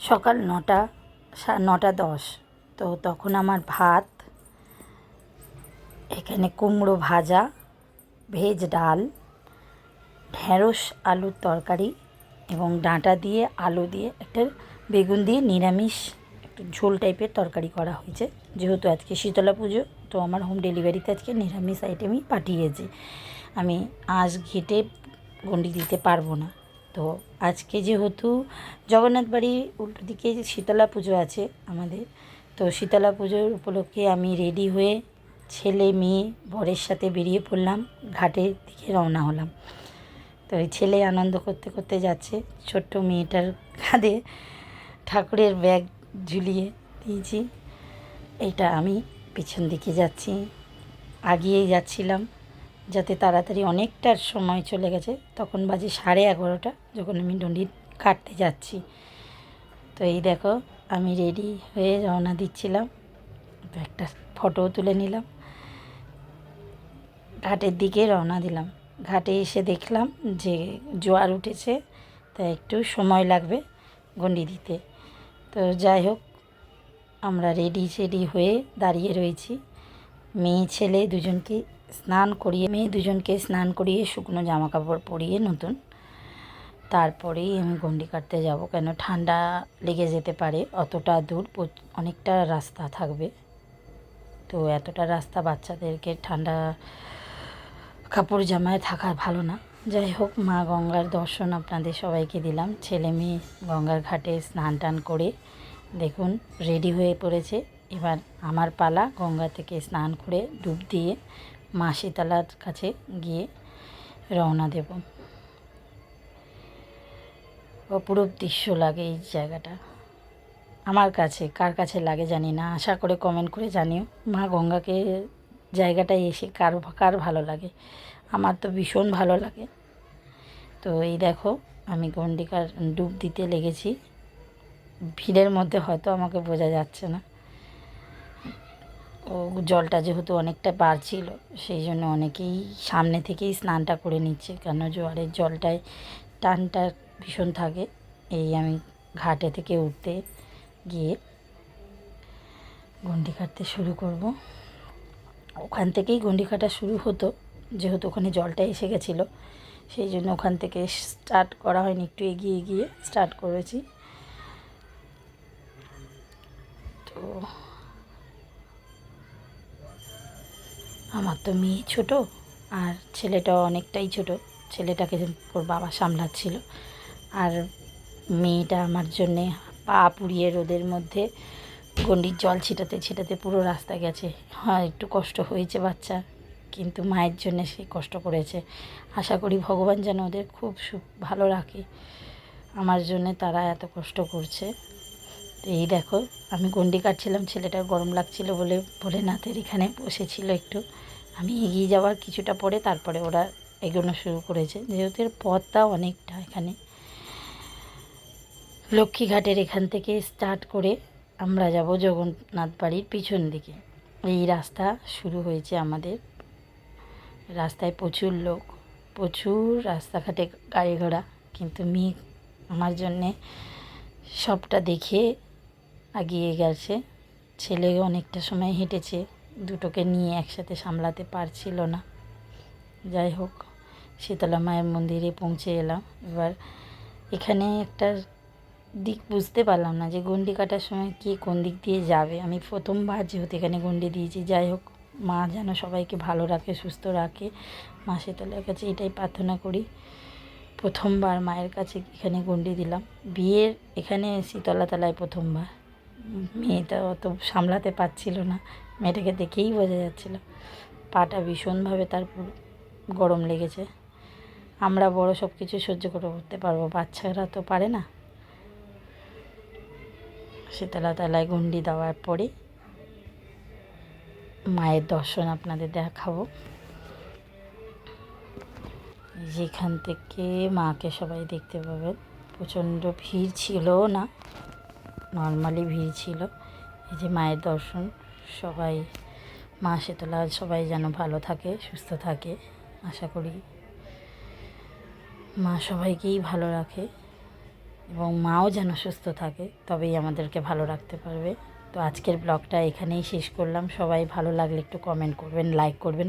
সকাল নটা নটা দশ। তো তখন আমার ভাত, এখানে কুমড়ো ভাজা, ভেজ ডাল ঢ্যাঁড়স আলুর তরকারি এবং ডাঁটা দিয়ে, আলু দিয়ে একটা বেগুন দিয়ে নিরামিষ একটু ঝোল টাইপের তরকারি করা হয়েছে। যেহেতু আজকে শীতলা পুজো, তো আমার হোম ডেলিভারিতে আজকে নিরামিষ আইটেমই পাঠিয়েছি। আমি আঁশ ঘেটে গন্ডি দিতে পারব না। তো আজকে যেহেতু জগন্নাথ বাড়ির উল্টো দিকে শীতলা পুজো আছে আমাদের, তো শীতলা পুজোর উপলক্ষে আমি রেডি হয়ে ছেলে, মেয়ে, বরের সাথে বেরিয়ে পড়লাম, ঘাটের দিকে রওনা হলাম। তো এই ছেলে আনন্দ করতে করতে যাচ্ছে, ছোট্ট মেয়েটার কাঁধে ঠাকুরের ব্যাগ ঝুলিয়ে দিয়েছি। এইটা আমি পিছন দিকে যাচ্ছি আগিয়েই যাচ্ছিলাম। যাতে তাড়াতাড়ি অনেকটা সময় চলে গেছে। তখন বাজে সাড়ে এগারোটা যখন আমি ডন্ডি কাটতে যাচ্ছি। তো এই দেখো, আমি রেডি হয়ে রওনা দিচ্ছিলাম। তো একটা ফটো তুলে নিলাম। ঘাটের দিকে রওনা দিলাম। ঘাটে এসে দেখলাম যে জোয়ার উঠেছে তা একটু সময় লাগবে গন্ডি দিতে। তো যাই হোক, আমরা রেডি সেডি হয়ে দাঁড়িয়ে রয়েছি। মেয়ে, ছেলে দুজনকে স্নান করিয়ে, মেয়ে দুজনকে স্নান করিয়ে শুকনো জামা কাপড় পরিয়ে নতুন। তারপরেই আমি গন্ডি কাটতে যাব কেন? ঠান্ডা লেগে যেতে পারে, অতটা দূর অনেকটা রাস্তা থাকবে। তো এতটা রাস্তা বাচ্চাদেরকে ঠান্ডা কাপড় জামায় থাকা ভালো না। যাই হোক, মা গঙ্গার দর্শন আপনাদের সবাইকে দিলাম। ছেলে মেয়ে গঙ্গার ঘাটে স্নান টান করে দেখুন, রেডি হয়ে পড়েছে। এবার আমার পালা গঙ্গা থেকে স্নান করে ডুব দিয়ে মা শীতলার কাছে গিয়ে রওনা দেব। অপরূপ দৃশ্য লাগে এই জায়গাটা। আমার কাছে, কার কাছে লাগে জানি না। আশা করে কমেন্ট করে জানিও। মা গঙ্গাকে, জায়গাটায় এসে কার কার ভালো লাগে? আমার তো ভীষণ ভালো লাগে। তো এই দেখো, আমি গন্ডিকার ডুব দিতে লেগেছি। ভিড়ের মধ্যে হয়তো আমাকে বোঝা যাচ্ছে না। ও জলটা যেহেতু অনেকটা বাড়ছিল, সেই জন্য অনেকেই সামনে থেকেই স্নানটা করে নিচ্ছে কেন জোয়ারের জলটায় টানটা ভীষণ থাকে। এই আমি ঘাটে থেকে উঠতে গিয়ে গন্ডি কাটতে শুরু করব। ওখান থেকেই গন্ডি কাটা শুরু হতো, যেহেতু ওখানে জলটা এসে গেছিল, সেই জন্য ওখান থেকে স্টার্ট করা হয়নি, একটু এগিয়ে গিয়ে স্টার্ট করেছি। আমার তো মেয়ে ছোট আর ছেলেটাও অনেকটাই ছোট। ছেলেটাকে ওর বাবা সামলাচ্ছিল। আর মেয়েটা আমার জন্যে পা পুড়িয়ে রোদের মধ্যে গন্ডির জল ছিটাতে ছিটাতে পুরো রাস্তা গেছে। হ্যাঁ একটু কষ্ট হয়েছে বাচ্চা, কিন্তু মায়ের জন্যে সে কষ্ট করেছে। আশা করি ভগবান যেন ওদের খুব ভালো রাখে। আমার জন্যে তারা এত কষ্ট করছে। তো এই দেখো, আমি গন্ডি কাটছিলাম, ছেলেটার গরম লাগছিল বলে ভোলেনাথের এখানে বসেছিল একটু। আমি এগিয়ে যাওয়ার কিছুটা পরে তারপরে ওরা এগোনো শুরু করেছে। যেহেতু এর পথটা অনেকটা এখানে। লক্ষ্মীঘাটের এখান থেকে স্টার্ট করে আমরা যাব জগন্নাথ বাড়ির পিছন দিকে। এই রাস্তা শুরু হয়েছে আমাদের। রাস্তায় প্রচুর লোক, প্রচুর রাস্তাঘাটে গাড়ি ঘোড়া। কিন্তু মেয়ে আমার জন্যে সবটা দেখে এগিয়ে গেছে। ছেলে অনেকটা সময় হেঁটেছে, দুটোকে নিয়ে একসাথে সামলাতে পারছিল না। যাই হোক, শীতলা মায়ের মন্দিরে পৌঁছে এলাম। এবার এখানে একটা দিক বুঝতে পারলাম না যে গন্ডি কাটার সময় কে কোন দিক দিয়ে যাবে। আমি প্রথমবার যেহেতু এখানে গন্ডি দিয়েছি, যাই হোক, মা যেন সবাইকে ভালো রাখে, সুস্থ রাখে। মা শীতলার কাছে এটাই প্রার্থনা করি, প্রথমবার মায়ের কাছে এখানে গন্ডি দিলাম। বিয়ের এখানে শীতলা তলায় প্রথমবার। মেয়েটা অত সামলাতে পারছিল না। মেয়েটাকে দেখেই বোঝা যাচ্ছিল। পাটা ভীষণভাবে তার গরম লেগেছে। আমরা বড় সব কিছু সহ্য করে করতে পারব। বাচ্চারা তো পারে না। শীতলা তলায় গন্ডি দেওয়ার পরে মায়ের দর্শন আপনাদের দেখাবো। যেখান থেকে মাকে সবাই দেখতে পাবেন, প্রচণ্ড ভিড় ছিল না। নর্মালি ভিড় ছিল। এই যে মায়ের দর্শন, সবাই মা শীতলা সবাই যেন ভালো থাকে, সুস্থ থাকে, আশা করি মা সবাইকেই ভালো রাখে এবং মাও যেন সুস্থ থাকে, তবেই আমাদেরকে ভালো রাখতে পারবে। তো আজকের ব্লগটা এখানেই শেষ করলাম। সবাই ভালো লাগলে একটু কমেন্ট করবেন লাইক করবেন